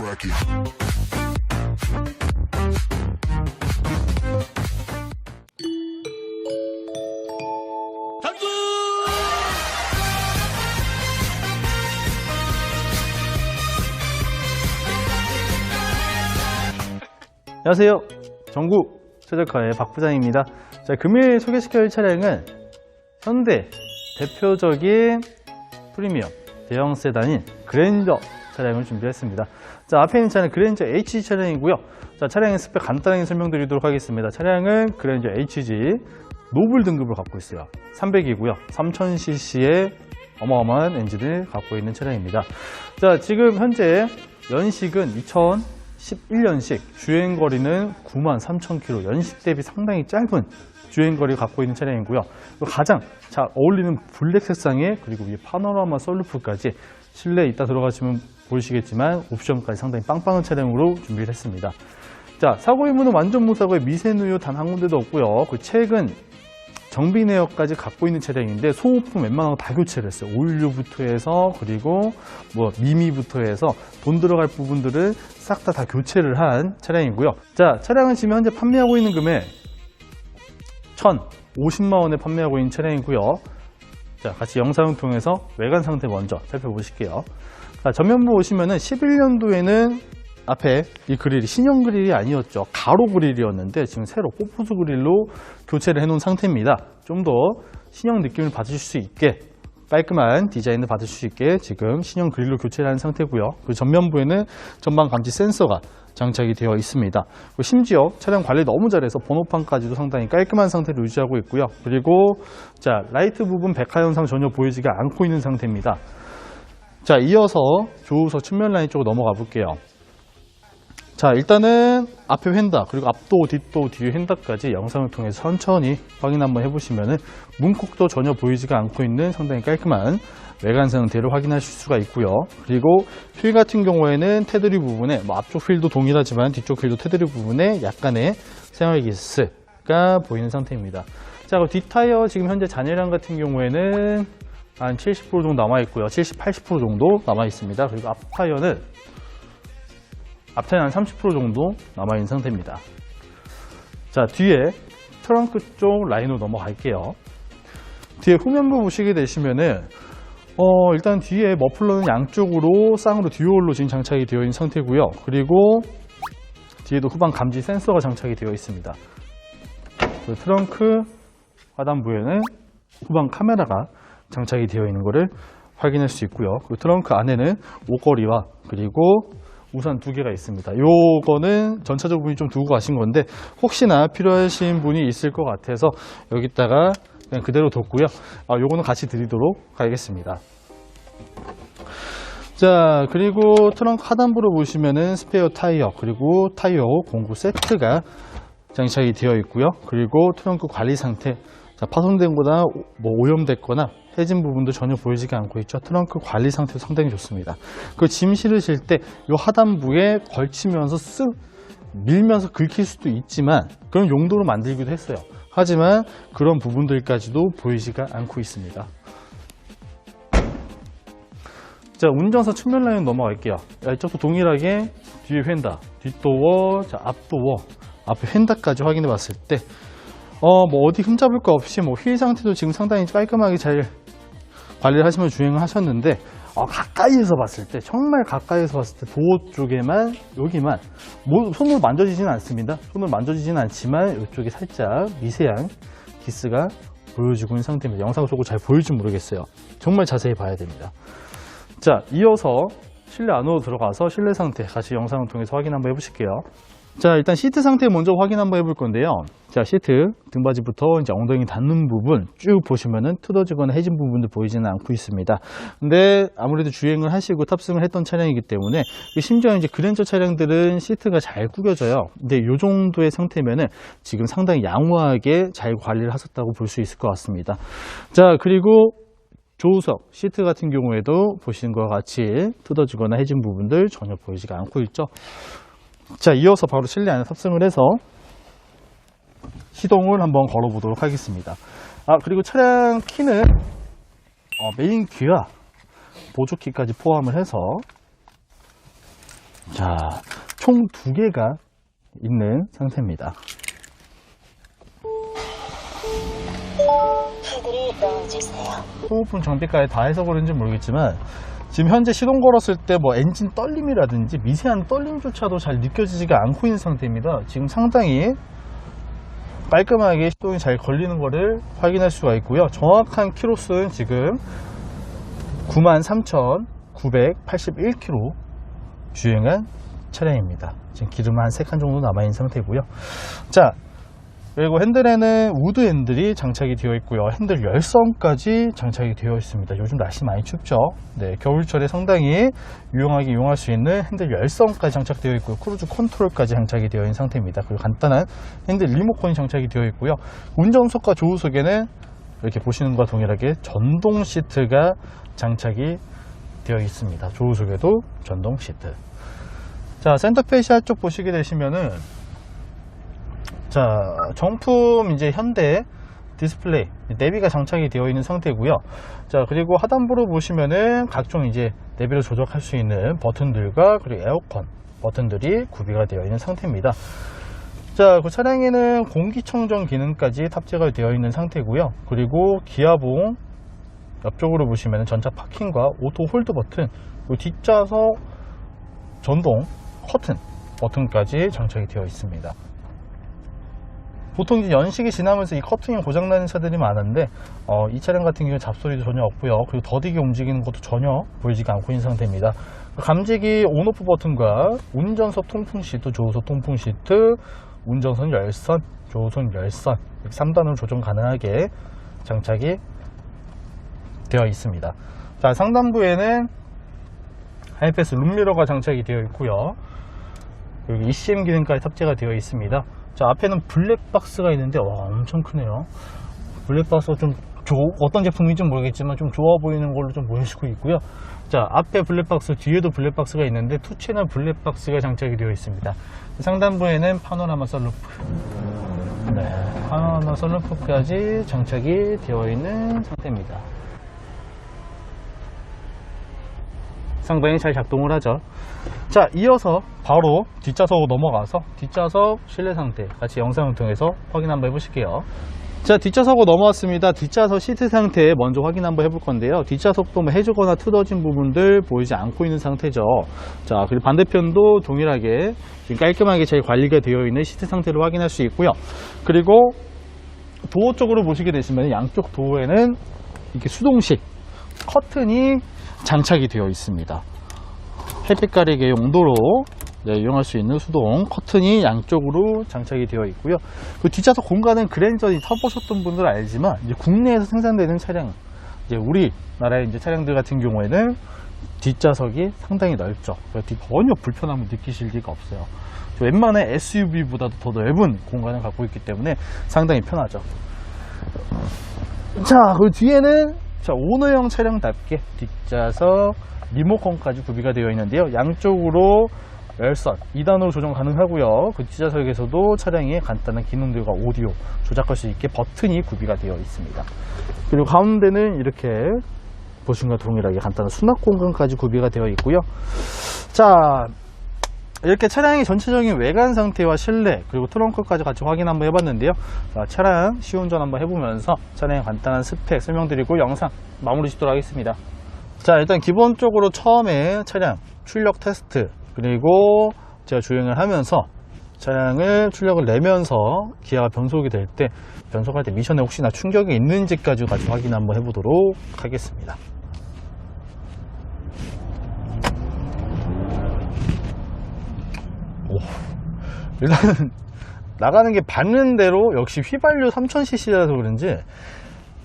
bracket. 안녕하세요. 전국 최적화의 박 부장입니다. 자, 금일 소개시켜드릴 차량은 현대 대표적인 프리미엄 대형 세단인 그랜저 차량을 준비했습니다. 자, 앞에 있는 차량은 그랜저 HG 차량이고요. 자, 차량의 스펙 간단하게 설명드리도록 하겠습니다. 차량은 그랜저 HG 노블 등급을 갖고 있어요. 300이고요. 3000cc의 어마어마한 엔진을 갖고 있는 차량입니다. 자, 지금 현재 연식은 2011년식, 주행거리는 93,000km, 연식 대비 상당히 짧은 주행거리를 갖고 있는 차량이고요. 가장 잘 어울리는 블랙 색상의 그리고 위에 파노라마 썰루프까지 실내에 있다 들어가시면 보이시겠지만 옵션까지 상당히 빵빵한 차량으로 준비를 했습니다. 자, 사고 유무는 완전 무사고에 미세누유 단 한 군데도 없고요. 그 최근 정비 내역까지 갖고 있는 차량인데 소모품 웬만한 거 다 교체를 했어요. 오일류부터 해서 그리고 뭐 미미부터 해서 돈 들어갈 부분들을 싹 다다 교체를 한 차량이고요. 자, 차량은 지금 현재 판매하고 있는 금액 1,050만 원에 판매하고 있는 차량이고요. 자, 같이 영상을 통해서 외관 상태 먼저 살펴보실게요. 자, 전면부 보시면은 11년도에는 앞에 이 그릴이 신형 그릴이 아니었죠. 가로 그릴이었는데 지금 새로 포프스 그릴로 교체를 해놓은 상태입니다. 좀 더 신형 느낌을 받으실 수 있게 깔끔한 디자인을 받으실 수 있게 지금 신형 그릴로 교체를 한 상태고요. 그 전면부에는 전방 감지 센서가 장착이 되어 있습니다. 심지어 차량 관리 너무 잘해서 번호판까지도 상당히 깔끔한 상태를 유지하고 있고요. 그리고 자 라이트 부분 백화 현상 전혀 보이지가 않고 있는 상태입니다. 자 이어서 조우석 측면 라인 쪽으로 넘어가 볼게요. 자 일단은 앞에 휀다 그리고 앞도 뒷도 뒤에 휀다까지 영상을 통해서 천천히 확인 한번 해보시면 은 문콕도 전혀 보이지가 않고 있는 상당히 깔끔한 외관 상태를 확인하실 수가 있고요. 그리고 휠 같은 경우에는 테두리 부분에 뭐 앞쪽 휠도 동일하지만 뒤쪽 휠도 테두리 부분에 약간의 생활 기스가 보이는 상태입니다. 자 뒷타이어 지금 현재 잔해량 같은 경우에는 한 70% 정도 남아 있고요. 70, 80% 정도 남아 있습니다. 그리고 앞 타이어는 앞타이는 한30% 정도 남아있는 상태입니다. 자, 뒤에 트렁크 쪽 라인으로 넘어갈게요. 뒤에 후면부 보시게 되시면은, 어, 일단 뒤에 머플러는 양쪽으로 쌍으로 듀얼로 지금 장착이 되어 있는 상태고요. 그리고 뒤에도 후방 감지 센서가 장착이 되어 있습니다. 그 트렁크 하단부에는 후방 카메라가 장착이 되어 있는 것을 확인할 수 있고요. 그 트렁크 안에는 옷걸이와 그리고 우산 두 개가 있습니다. 요거는 전차적 분이 좀 두고 가신 건데 혹시나 필요하신 분이 있을 것 같아서 여기다가 그냥 그대로 뒀고요. 아, 요거는 같이 드리도록 하겠습니다. 자, 그리고 트렁크 하단부로 보시면은 스페어 타이어, 그리고 타이어 공구 세트가 장착이 되어 있고요. 그리고 트렁크 관리 상태, 자, 파손된 거나 뭐 오염됐거나 해진 부분도 전혀 보이지가 않고 있죠. 트렁크 관리 상태도 상당히 좋습니다. 그 짐 실으실 때 이 하단부에 걸치면서 쓱 밀면서 긁힐 수도 있지만 그런 용도로 만들기도 했어요. 하지만 그런 부분들까지도 보이지가 않고 있습니다. 자, 운전석 측면 라인 넘어갈게요. 야, 이쪽도 동일하게 뒤에 휀다, 뒷도어, 자, 앞도어, 앞에 휀다까지 확인해 봤을 때, 어, 뭐 어디 흠잡을 거 없이 뭐 휠 상태도 지금 상당히 깔끔하게 잘 관리를 하시면서 주행을 하셨는데, 어, 가까이에서 봤을 때, 정말 가까이에서 봤을 때 도어 쪽에만, 여기만, 뭐, 손으로 만져지지는 않습니다. 손으로 만져지지는 않지만, 이쪽에 살짝 미세한 기스가 보여지고 있는 상태입니다. 영상 속으로 잘 보일지 모르겠어요. 정말 자세히 봐야 됩니다. 자, 이어서 실내 안으로 들어가서 실내 상태 같이 영상을 통해서 확인 한번 해보실게요. 자, 일단 시트 상태 먼저 확인 한번 해볼 건데요. 자, 시트 등받이부터 이제 엉덩이 닿는 부분 쭉 보시면은 틀어지거나 해진 부분도 보이지는 않고 있습니다. 근데 아무래도 주행을 하시고 탑승을 했던 차량이기 때문에 심지어 이제 그랜저 차량들은 시트가 잘 구겨져요. 근데 이 정도의 상태면은 지금 상당히 양호하게 잘 관리를 하셨다고 볼 수 있을 것 같습니다. 자, 그리고 조우석 시트 같은 경우에도 보시는 것과 같이 뜯어지거나 해진 부분들 전혀 보이지가 않고 있죠. 자, 이어서 바로 실내 안에 탑승을 해서 시동을 한번 걸어 보도록 하겠습니다. 아, 그리고 차량 키는 어, 메인 키와 보조키까지 포함을 해서 자, 총 두 개가 있는 상태입니다. 소모품 장비까지 다 해서 그런지 모르겠지만 지금 현재 시동 걸었을 때 뭐 엔진 떨림이라든지 미세한 떨림조차도 잘 느껴지지가 않고 있는 상태입니다. 지금 상당히 깔끔하게 시동이 잘 걸리는 것을 확인할 수가 있고요. 정확한 키로수는 지금 93,981km 주행한 차량입니다. 지금 기름 한 3칸 정도 남아있는 상태고요. 자, 그리고 핸들에는 우드 핸들이 장착이 되어 있고요. 핸들 열선까지 장착이 되어 있습니다. 요즘 날씨 많이 춥죠. 네, 겨울철에 상당히 유용하게 이용할 수 있는 핸들 열선까지 장착되어 있고요. 크루즈 컨트롤까지 장착이 되어 있는 상태입니다. 그리고 간단한 핸들 리모컨이 장착이 되어 있고요. 운전석과 조우석에는 이렇게 보시는 것과 동일하게 전동 시트가 장착이 되어 있습니다. 조우석에도 전동 시트. 자, 센터페시아 쪽 보시게 되시면은 자, 정품 이제 현대 디스플레이 내비가 장착이 되어 있는 상태고요. 자, 그리고 하단부로 보시면은 각종 이제 내비를 조작할 수 있는 버튼들과 그리고 에어컨 버튼들이 구비가 되어 있는 상태입니다. 자, 그 차량에는 공기청정 기능까지 탑재가 되어 있는 상태고요. 그리고 기아봉 옆쪽으로 보시면 전차 파킹과 오토 홀드 버튼, 뒷좌석 전동 커튼 버튼까지 장착이 되어 있습니다. 보통 이제 연식이 지나면서 이 커튼이 고장나는 차들이 많은데 어, 이 차량 같은 경우는 잡소리도 전혀 없고요. 그리고 더디게 움직이는 것도 전혀 보이지가 않고 있는 상태입니다. 감지기 온오프 버튼과 운전석 통풍 시트, 조수석 통풍 시트, 운전선 열선, 조수선 열선 3단으로 조정 가능하게 장착이 되어 있습니다. 자 상단부에는 하이패스 룸미러가 장착이 되어 있고요. 여기 ECM 기능까지 탑재가 되어 있습니다. 자, 앞에는 블랙박스가 있는데, 와, 엄청 크네요. 블랙박스가 좀, 조- 어떤 제품인지 모르겠지만 좀 좋아 보이는 걸로 좀 보여주고 있고요. 자, 앞에 블랙박스, 뒤에도 블랙박스가 있는데, 투체는 블랙박스가 장착이 되어 있습니다. 상단부에는 파노라마 썬루프. 네, 파노라마 썬루프까지 장착이 되어 있는 상태입니다. 상당히 잘 작동을 하죠. 자, 이어서 바로 뒷좌석으로 넘어가서 뒷좌석 실내 상태 같이 영상을 통해서 확인 한번 해보실게요. 자, 뒷좌석으로 넘어왔습니다. 뒷좌석 시트 상태 먼저 확인 한번 해볼 건데요. 뒷좌석도 뭐 해주거나 틀어진 부분들 보이지 않고 있는 상태죠. 자, 그리고 반대편도 동일하게 지금 깔끔하게 잘 관리가 되어 있는 시트 상태를 확인할 수 있고요. 그리고 도어 쪽으로 보시게 되시면 양쪽 도어에는 이렇게 수동식 커튼이 장착이 되어 있습니다. 햇빛 가리개 용도로 네, 이용할 수 있는 수동 커튼이 양쪽으로 장착이 되어 있고요. 그 뒷좌석 공간은 그랜저이 타보셨던 분들은 알지만 이제 국내에서 생산되는 차량, 이제 우리나라의 이제 차량들 같은 경우에는 뒷좌석이 상당히 넓죠. 뒤- 전혀 불편함을 느끼실 리가 없어요. 웬만한 SUV보다도 더 넓은 공간을 갖고 있기 때문에 상당히 편하죠. 자, 그 뒤에는 자, 오너형 차량답게 뒷좌석 리모컨까지 구비가 되어 있는데요. 양쪽으로 열선 2단으로 조정 가능하고요. 그 뒷좌석에서도 차량의 간단한 기능들과 오디오 조작할 수 있게 버튼이 구비가 되어 있습니다. 그리고 가운데는 이렇게 보신 것과 동일하게 간단한 수납 공간까지 구비가 되어 있고요. 자, 이렇게 차량의 전체적인 외관 상태와 실내 그리고 트렁크까지 같이 확인 한번 해봤는데요. 자, 차량 시운전 한번 해보면서 차량의 간단한 스펙 설명드리고 영상 마무리 짓도록 하겠습니다. 자, 일단 기본적으로 처음에 차량 출력 테스트 그리고 제가 주행을 하면서 차량을 출력을 내면서 기아가 변속이 될 때 변속할 때 미션에 혹시나 충격이 있는지까지 같이 확인 한번 해보도록 하겠습니다. 오, 일단은 나가는 게 밟는 대로 역시 휘발유 3000cc라서 그런지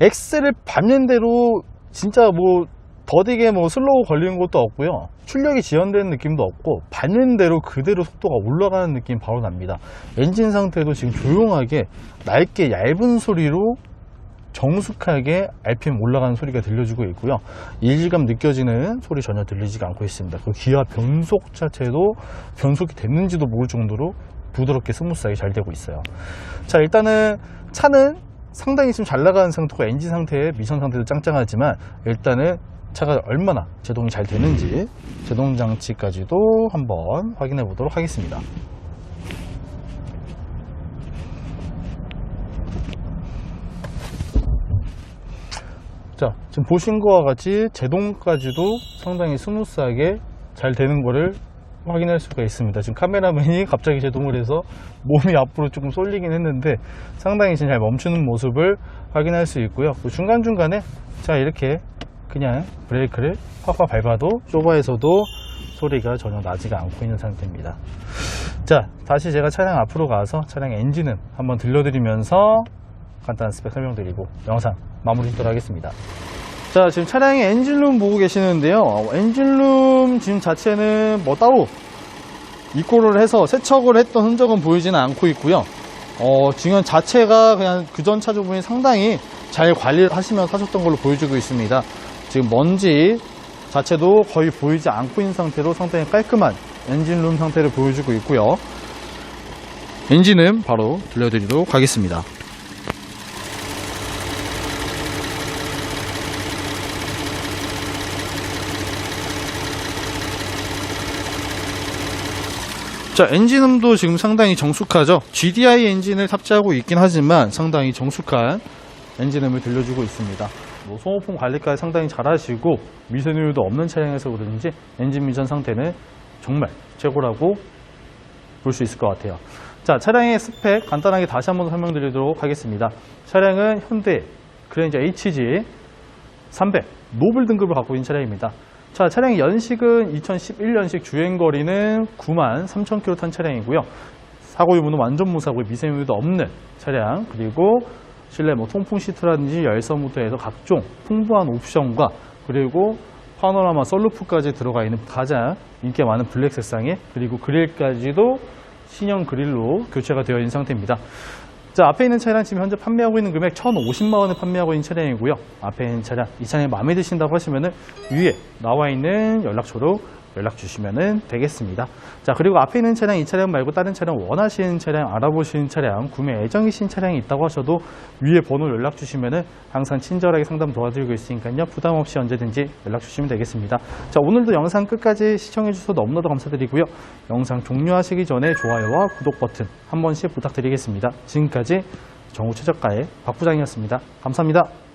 엑셀을 밟는 대로 진짜 뭐 더디게 뭐 슬로우 걸리는 것도 없고요. 출력이 지연되는 느낌도 없고 밟는 대로 그대로 속도가 올라가는 느낌 바로 납니다. 엔진 상태도 지금 조용하게 낡게 얇은 소리로 정숙하게 RPM 올라가는 소리가 들려주고 있고요. 일질감 느껴지는 소리 전혀 들리지가 않고 있습니다. 그 기아 변속 자체도 변속이 됐는지도 모를 정도로 부드럽게 스무스하게 잘 되고 있어요. 자, 일단은 차는 상당히 지금 잘 나가는 상태고 엔진 상태, 미션 상태도 짱짱하지만 일단은 차가 얼마나 제동이 잘 되는지 제동 장치까지도 한번 확인해 보도록 하겠습니다. 자, 지금 보신 것과 같이 제동까지도 상당히 스무스하게 잘 되는 거를 확인할 수가 있습니다. 지금 카메라맨이 갑자기 제동을 해서 몸이 앞으로 조금 쏠리긴 했는데 상당히 지금 잘 멈추는 모습을 확인할 수 있고요. 그 중간중간에 자, 이렇게 그냥 브레이크를 확확 밟아도 쇼바에서도 소리가 전혀 나지가 않고 있는 상태입니다. 자, 다시 제가 차량 앞으로 가서 차량 엔진음 한번 들려드리면서 간단한 스펙 설명드리고 영상 마무리 짓도록 하겠습니다. 자, 지금 차량의 엔진룸 보고 계시는데요. 어, 엔진룸 지금 자체는 뭐 따로 입고를 해서 세척을 했던 흔적은 보이지는 않고 있고요. 어, 지금 자체가 그냥 그 전 차주분이 상당히 잘 관리를 하시면서 사셨던 걸로 보여주고 있습니다. 지금 먼지 자체도 거의 보이지 않고 있는 상태로 상당히 깔끔한 엔진룸 상태를 보여주고 있고요. 엔진음 바로 들려드리도록 하겠습니다. 자, 엔진음도 지금 상당히 정숙하죠. GDI 엔진을 탑재하고 있긴 하지만 상당히 정숙한 엔진음을 들려주고 있습니다. 뭐 소모품 관리까지 상당히 잘하시고 미세누유도 없는 차량에서 그런지 엔진 미전 상태는 정말 최고라고 볼 수 있을 것 같아요. 자, 차량의 스펙 간단하게 다시 한번 설명드리도록 하겠습니다. 차량은 현대 그랜저 HG 300 노블 등급을 갖고 있는 차량입니다. 자, 차량의 연식은 2011년식 주행거리는 9만 3천 킬로 탄 차량이고요. 사고 유무는 완전 무사고 미세유도 없는 차량 그리고 실내 뭐 통풍 시트라든지 열선부터 해서 각종 풍부한 옵션과 그리고 파노라마 썰루프까지 들어가 있는 가장 인기가 많은 블랙 색상의 그리고 그릴까지도 신형 그릴로 교체가 되어 있는 상태입니다. 자, 앞에 있는 차량 지금 현재 판매하고 있는 금액 1,050만 원에 판매하고 있는 차량이고요. 앞에 있는 차량, 이 차량이 마음에 드신다고 하시면 은 위에 나와 있는 연락처로 연락 주시면 되겠습니다. 자, 그리고 앞에 있는 차량, 이 차량 말고 다른 차량 원하시는 차량, 알아보시는 차량, 구매 예정이신 차량이 있다고 하셔도 위에 번호 연락 주시면은 항상 친절하게 상담 도와드리고 있으니까요. 부담 없이 언제든지 연락 주시면 되겠습니다. 자, 오늘도 영상 끝까지 시청해 주셔서 너무나도 감사드리고요. 영상 종료하시기 전에 좋아요와 구독 버튼 한 번씩 부탁드리겠습니다. 지금까지 정우 최저가의 박 부장이었습니다. 감사합니다.